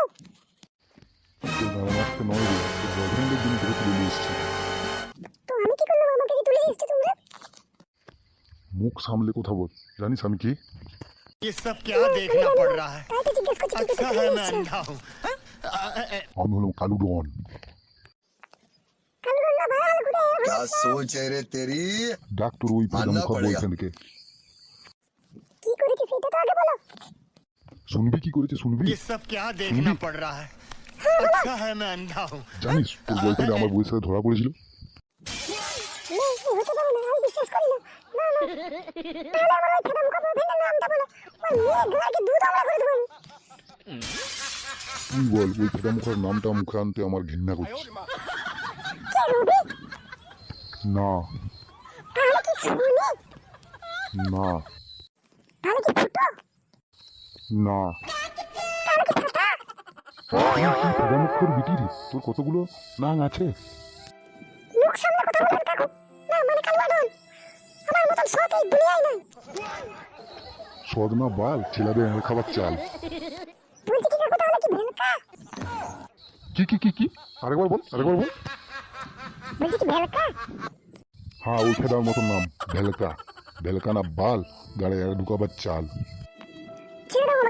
কেন তোর বাবা মারতে নয় রে তোর বয়ফ্রেন্ডের জন্য তোকে তুলে নিয়ে এসেছি তো আমি কি করলাম আমাকে কি তুলে এসছো তোমরা মুখ সামলে কথা বল জানিস আমি কি ये सब क्या देखना पड़ रहा है তাই তো জিজ্ঞেস করছি কি अच्छा তুলে है मैं এসছো अंधा हूँ আমি হলাম কালু ডন কালু রান্না ভালো ঘুরে क्या सोच है रे तेरी ডাক তোর ওই মাননা মুখা পড়েগা। বয়ফ্রেন্ডকে কি করেছি সেটা তো আগে বলো শুনবি কি করেছে শুনবি সব কে দেখনা পড় জানিস তোর বয়ফ্রেন্ড আমার বউয়ের সাথে ধরা পড়েছিল তুই বল ওই ফেদা মুখার নামটা মুখে আনতে আমার ঘৃণা করছে। না। না। না। বিটি রে তোর কতগুলো নাং আছে? মুখ সামনে কথা বলবেন কাকু। না মানে কালু আডন আমার মতন সৎ এই দুনিয়ায় নাই। সদনা বাল ছেলেদের এনে খাবার চাল। বলছি কি কাকু তাহলে কি ভেলকা? কি কি কি কি? আরেকবার বল আরেকবার বল। বলছি কি ভেলকা? হ্যাঁ ওই ফেদার মতন নাম ভেলকা। ভেলকা না বাল গাড়ি ঢুকাবার চাল।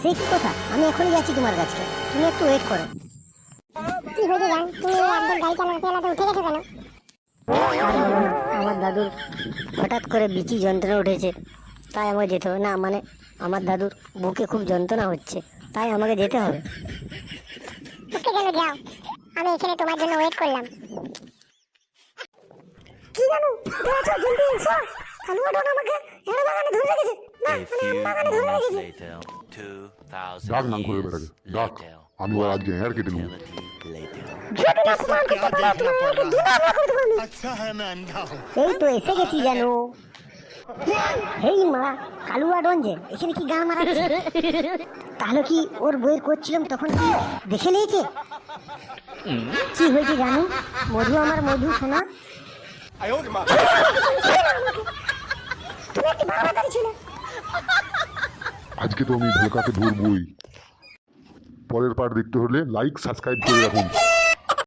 সে কি কথা আমি এখনই যাচ্ছি তোমার কাছে। তুমি একটু ওয়েট করো। কি হয়েছে জান তুমি একদম গাড়ি চালাতে চালাতে উঠে গেছো কেন? আমার দাদুর হঠাৎ করে বিচি যন্ত্রণা উঠেছে। তাই আমাকে যেতে হবে। না মানে আমার দাদুর বুকে খুব যন্ত্রণা হচ্ছে। তাই আমাকে যেতে হবে। ওকে গেল যাও। আমি এখানে তোমার জন্য ওয়েট করলাম। কি জানো? জলদি এসো। মানে আমি ওর আজকে হেয়ার কেটে আচ্ছা, হ্যাঁ, হেই মা কালুয়া ডনজে এখানে কি গান তাহলে কি ওর বইয়ের করছিলাম তখন? দেখে নিয়েছে? কি হয়েছে জানো? মধু আমার মধু শোনা তুমি একটি বাড়াবাড়ি আজকে তো আমি ভোলকাকে ধরবই। পরের পার দেখতে হলে লাইক সাবস্ক্রাইব করে রাখুন।